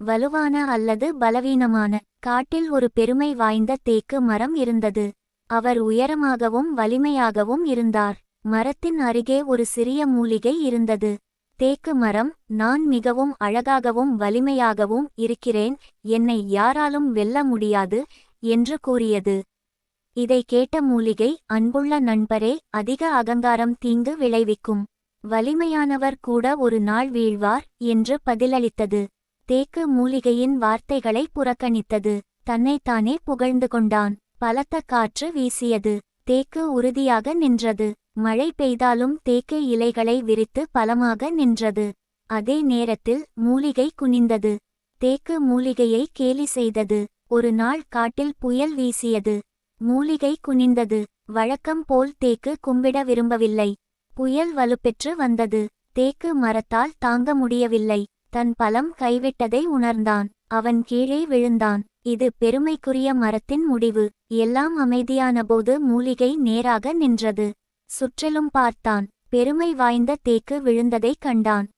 வலுவான அல்லது பலவீனமான காட்டில் ஒரு பெருமை வாய்ந்த தேக்கு மரம் இருந்தது. அவர் உயரமாகவும் வலிமையாகவும் இருந்தார். மரத்தின் அருகே ஒரு சிறிய மூலிகை இருந்தது. தேக்கு மரம் நான் மிகவும் அழகாகவும் வலிமையாகவும் இருக்கிறேன் என்னை யாராலும் வெல்ல முடியாது என்று கூறியது. இதை கேட்ட மூலிகை அன்புள்ள நண்பரே அதிக அகங்காரம் தீங்கு விளைவிக்கும். வலிமையானவர் கூட ஒரு நாள் வீழ்வார் என்று பதிலளித்தது. தேக்கு மூலிகையின் வார்த்தைகளை புறக்கணித்தது. தன்னைத்தானே புகழ்ந்து கொண்டான். பலத்த காற்று வீசியது. தேக்கு உறுதியாக நின்றது. மழை பெய்தாலும் தேக்கு இலைகளை விரித்து பலமாக நின்றது. அதே நேரத்தில் மூலிகை குனிந்தது. தேக்கு மூலிகையை கேலி செய்தது. ஒரு நாள் காட்டில் புயல் வீசியது. மூலிகை குனிந்தது. வழக்கம் போல் தேக்கு கும்பிட விரும்பவில்லை. புயல் வலுப்பெற்று வந்தது. தேக்கு மரத்தால் தாங்க முடியவில்லை. தன் பலம் கைவிட்டதை உணர்ந்தான். அவன் கீழே விழுந்தான். இது பெருமைக்குரிய மரத்தின் முடிவு. எல்லாம் அமைதியானபோது மூலிகை நேராக நின்றது. சுற்றிலும் பார்த்தான். பெருமை வாய்ந்த தேக்கு விழுந்ததைக் கண்டான்.